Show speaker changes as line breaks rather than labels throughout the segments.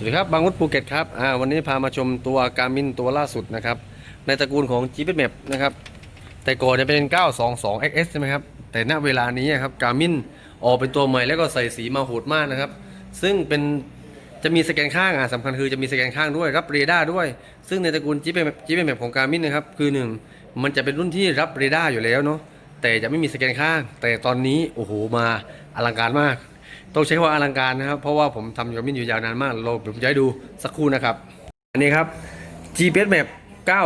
สวัสดีครับบางวุฒภูเก็ตครับอ่าวันนี้พามาชมตัวการมินตัวล่าสุดนะครับ ในตระกูลของ g p m a p นะครับ แต่ก่อนจะเป็น 922 XS ใช่ไหมครับ แต่ณเวลานี้ครับการมินออกเป็นตัวใหม่แล้วก็ใส่สีมาโหดมากนะครับ ซึ่งเป็นจะมีสแกนข้างอะสำคัญคือจะมีสแกนข้างด้วยรับเรดาร์ด้วย ซึ่งในตระกูล g p m a p g p m a p ของการมินนะครับคือหนึ่งมันจะเป็นรุ่นที่รับเรดาร์อยู่แล้วเนาะแต่จะไม่มีสแกนข้าง แต่ตอนนี้โอ้โหมาอลังการมาก ต้องใช้คำว่าอลังการนะครับ เพราะว่าผมทำยมินอยู่ยาวนานมากเราผมจะให้ดูสักครู่นะครับ อันนี้ครับ GPS Map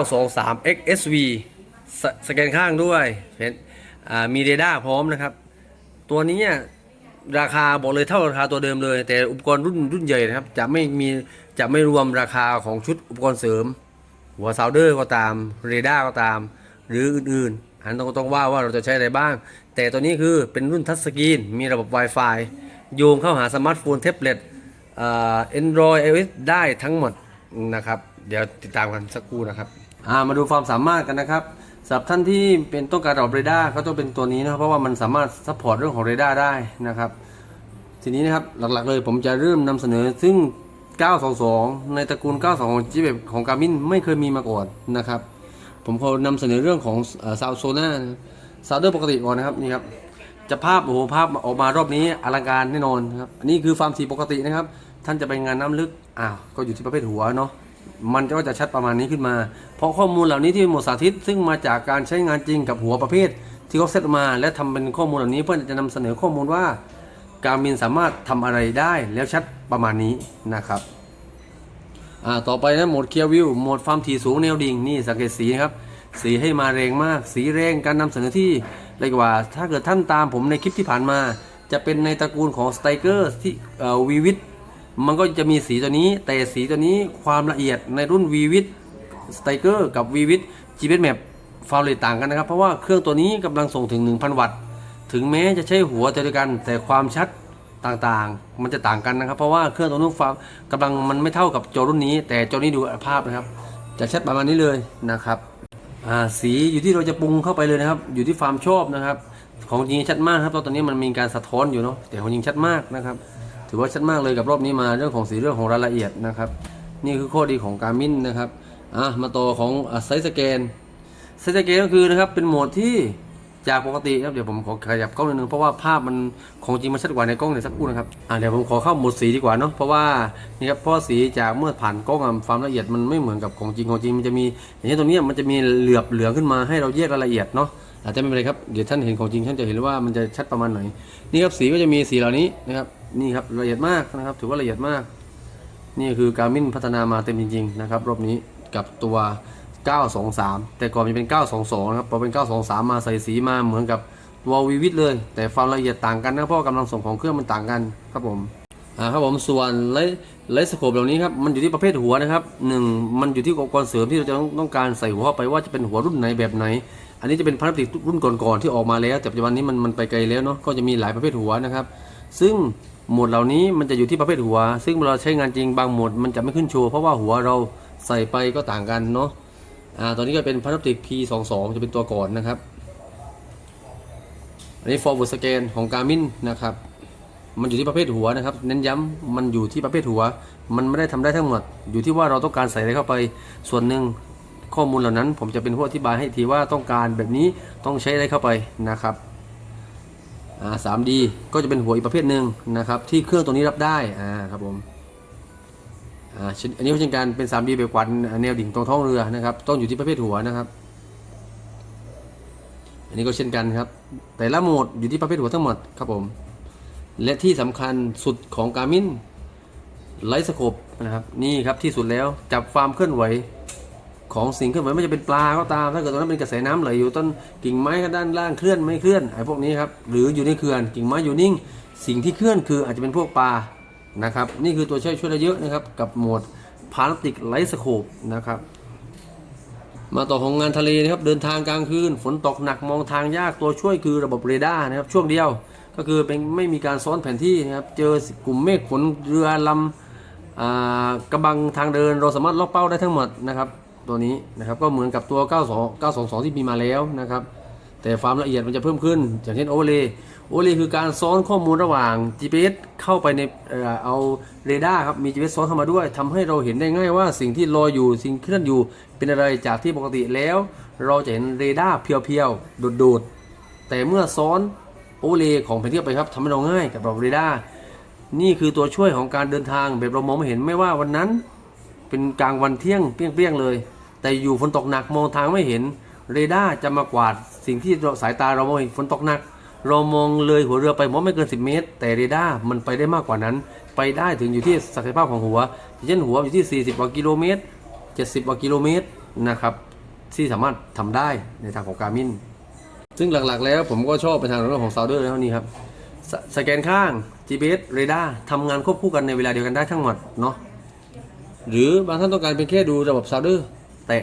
923 XSV สสแกนข้างด้วยเห็นมีเรดาร์พร้อมนะครับ ตัวนี้เนี่ยราคาบอกเลยเท่าราคาตัวเดิมเลย แต่อุปกรณ์รุ่นรุ่นใหญ่นะครับ จะไม่มีจะไม่รวมราคาของชุดอุปกรณ์เสริม หัวซาวเดอร์ก็ตามเรดาร์ก็ตาม หรืออื่นๆอันต้องต้องว่าว่าเราจะใช้อะไรบ้าง แต่ตัวนี้คือเป็นรุ่นทัชสกรีนมีระบบ Wi-Fi โยงเข้าหาสมาร์ทโฟนแท็บเล็ตเอ่อ Android iOS ได้ทั้งหมดนะครับ เดี๋ยวติดตามกันสักครู่นะครับามาดูความสามารถกันนะครับสำหรับท่านที่เป็นต้องการระบบเรดาร์ก็ต้องเป็นตัวนี้นะเพราะว่ามันสามารถซัพพอร์ตเรื่องของเรดาร์ได้นะครับ ทีนี้นะครับหลักๆเลยผมจะเริ่มนำเสนอซึ่ง 922 ในตระกูล 922จีเบของการมินไม่เคยมีมาก่อนนะครับ ผมขอนำเสนอเรื่องของซาวโซน่าซาวเดอร์ปกติก่อนนะครับนี่ครับ จะภาพโอ้โหภาพออกมารอบนี้อลังการแน่นอนครับอันนี้คือฟาร์มสีปกตินะครับ ท่านจะไปงานน้ำลึกอ้าวก็อยู่ที่ประเภทหัวเนาะมันก็จะชัดประมาณนี้ขึ้นมา เพราะข้อมูลเหล่านี้ที่หมดสาธิต ซึ่งมาจากการใช้งานจริงกับหัวประเภท ที่เขาเซตมา และทำเป็นข้อมูลเหล่านี้เพื่อจะนำเสนอข้อมูลว่า การมินสามารถทำอะไรได้แล้วชัดประมาณนี้นะครับอ่าต่อไปนะโหมดเคลียร์วิวโหมดความถี่สูงแนวดิ่งนี่สังเกตสีนะครับ สีให้มาแรงมาก สีแรงการนำเสนอที่เรียกว่า ถ้าเกิดท่านตามผมในคลิปที่ผ่านมา จะเป็นในตระกูลของสไตเกอร์ที่วีวิทมันก็จะมีสีตัวนี้ แต่สีตัวนี้ความละเอียดในรุ่นวีวิทสไตเกอร์กับวีวิทจีเ m แมปฟาวเลตต่างกันนะครับ เพราะว่าเครื่องตัวนี้กำลังส่งถึง 1,000 วัตต์ ถึงแม้จะใช้หัวเดียวกัน แต่ความชัดต่างๆ มันจะต่างกันนะครับ เพราะว่าเครื่องตัวนู้นความกำลังมันไม่เท่ากับจอรุ่นนี้ แต่จอนี้ดูภาพนะครับ จะชัดประมาณนี้เลยนะครับ สีอยู่ที่เราจะปรุงเข้าไปเลยนะครับ อยู่ที่ความชอบนะครับ ของจริงชัดมากครับราะตอนนี้มันมีการสะท้อนอยู่เนาะแต่ของจริงชัดมากนะครับ ถือว่าชัดมากเลยกับรอบนี้มาเรื่องของสีเรื่องของรายละเอียดนะครับ นี่คือข้อดีของการมินนะครับอะมาต่อของไซส์สแกนไซส์สแกนก็คือนะครับเป็นโหมดที่ จากปกติครับเดี๋ยวผมขอขยับกล้องนิดนึงเพราะว่าภาพมันของจริงมันชัดกว่าในกล้องเดี๋ยวสักครู่นะครับอ่าเดี๋ยวผมขอเข้าโหมดสีดีกว่าเนาะเพราะว่านี่ครับเพราะสีจากเมื่อผ่านกล้องความละเอียดมันไม่เหมือนกับของจริงของจริงมันจะมีอย่างเช่นตรงนี้มันจะมีเหลือบเหลืองขึ้นมาให้เราแยกรายละเอียดเนาะอาจจะไม่เป็นไรครับเดี๋ยวท่านเห็นของจริงท่านจะเห็นว่ามันจะชัดประมาณไหนนี่ครับสีก็จะมีสีเหล่านี้นะครับนี่ครับละเอียดมากนะครับถือว่าละเอียดมาก นี่คือการมินพัฒนามาเต็มจริงๆนะครับรอบนี้กับตัว 923 แต่ก่อนมันเป็น 922 นะครับ พอเป็น 923 มาใส่สีมาเหมือนกับตัววีวิทเลย แต่ความละเอียดต่างกันนะเพราะว่ากำลังส่งของเครื่องมันต่างกันครับผมอ่าครับผมส่วนไลไลสโคปเหล่านี้ครับมันอยู่ที่ประเภทหัวนะครับหนึ่งมันอยู่ที่อุปกรณ์เสริมที่เราจะต้องการใส่หัวเข้าไปว่าจะเป็นหัวรุ่นไหนแบบไหน อันนี้จะเป็นพลาสติกรุ่นก่อนๆที่ออกมาแล้วแต่ปัจจุบันนี้มันมันไปไกลแล้วเนาะก็จะมีหลายประเภทหัวนะครับ ซึ่งหมดเหล่านี้มันจะอยู่ที่ประเภทหัว ซึ่งเวลาใช้งานจริงบางหมดมันจะไม่ขึ้นโชว์เพราะว่าหัวเราใส่ไปก็ต่างกันเนาะ อ่าตอนนี้ก็เป็นพลาสติก P22 จะเป็นตัวก่อนนะครับ อันนี้ forward scan ของการมินนะครับ มันอยู่ที่ประเภทหัวนะครับ เน้นย้ำมันอยู่ที่ประเภทหัว มันไม่ได้ทำได้ทั้งหมด อยู่ที่ว่าเราต้องการใส่อะไรเข้าไป ส่วนหนึ่งข้อมูลเหล่านั้น ผมจะเป็นผู้อธิบายให้ทีว่าต้องการแบบนี้ต้องใช้อะไรเข้าไปนะครับอ่า 3D ก็จะเป็นหัวอีกประเภทหนึ่งนะครับ ที่เครื่องตัวนี้รับได้อ่าครับผม อันนี้ก็เช่นกันเป็น 3D แบบกวัดแนวดิ่งตรงท้องเรือนะครับ ต้องอยู่ที่ประเภทหัวนะครับ อันนี้ก็เช่นกันครับ แต่ละโหมดอยู่ที่ประเภทหัวทั้งหมดครับผม และที่สำคัญสุดของการมินไลท์สโคปนะครับ นี่ครับที่สุดแล้วจับความเคลื่อนไหวของสิ่งเคลื่อนไหวไม่จะเป็นปลาก็ตาม ถ้าเกิดตรงนั้นเป็นกระแสน้ำไหลอยู่ต้นกิ่งไม้ก็ด้านล่างเคลื่อนไม่เคลื่อนไอ้พวกนี้ครับหรืออยู่ในเขื่อนกิ่งไม้อยู่นิ่ง สิ่งที่เคลื่อนคืออาจจะเป็นพวกปลา นะครับนี่คือตัวช่วยช่วยได้เยอะนะครับกับโหมดพาราติกไลท์สโคปนะครับมาต่อของงานทะเลนะครับเดินทางกลางคืนฝนตกหนักมองทางยากตัวช่วยคือระบบเรดาร์นะครับช่วงเดียวก็คือเป็นไม่มีการซ้อนแผนที่นะครับเจอกลุ่มเมฆฝนเรือลำอกระบังทางเดินเราสามารถล็อกเป้าได้ทั้งหมดนะครับตัวนี้นะครับก็เหมือนกับตัว 92 922 ที่มีมาแล้วนะครับ แต่ความละเอียดมันจะเพิ่มขึ้น อย่างเช่นโอเวอร์เลย์โอเวอร์เลย์คือการซ้อนข้อมูลระหว่าง GPS เข้าไปในเอาเรดาร์ครับมี GPS ซ้อนเข้ามาด้วยทำให้เราเห็นได้ง่ายว่าสิ่งที่ลอยอยู่สิ่งที่เคลื่อนอยู่เป็นอะไรจากที่ปกติแล้ว เราจะเห็นเรดาร์เพียวๆโดดๆแต่เมื่อซ้อนโอเวอร์เลย์ของแผนที่ไปครับทำให้เราง่ายกับระบบเรดาร์นี่คือตัวช่วยของการเดินทางแบบเรามองไม่เห็นไม่ว่าวันนั้น เป็นกลางวันเที่ยงเปรี้ยงๆเลย แต่อยู่ฝนตกหนักมองทางไม่เห็นเรดาร์จะมากวาด สิ่งที่สายตาเรามองเห็นฝนตกหนัก เรามองเลยหัวเรือไปมองไม่เกิน 10 เมตร แต่เรดาร์มันไปได้มากกว่านั้น ไปได้ถึงอยู่ที่ศักยภาพของหัวเช่นหัวอยู่ที่ 40กว่ากิโลเมตร 70กว่ากิโลเมตรนะครับที่สามารถทำได้ในทางของการมินซึ่งหลักๆ แล้วผมก็ชอบไปทางเรื่องของซาวเดอร์แล้วนี่ครับสสแกนข้าง GPS เรดาร์ทำงานควบคู่กันในเวลาเดียวกันได้ทั้งหมดเนาะหรือบางท่านต้องการเป็นแค่ดูระบบซาวเดอร์แต่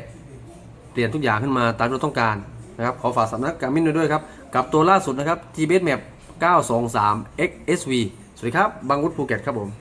เปลี่ยนทุกอย่างขึ้นมาตามที่เราต้องการ นะครับขอฝากสำนักการมินด้วยครับกับตัวล่าสุดนะครับ GPS Map 923 XSV สวัสดีครับบางวุฒิภูเก็ตครับผม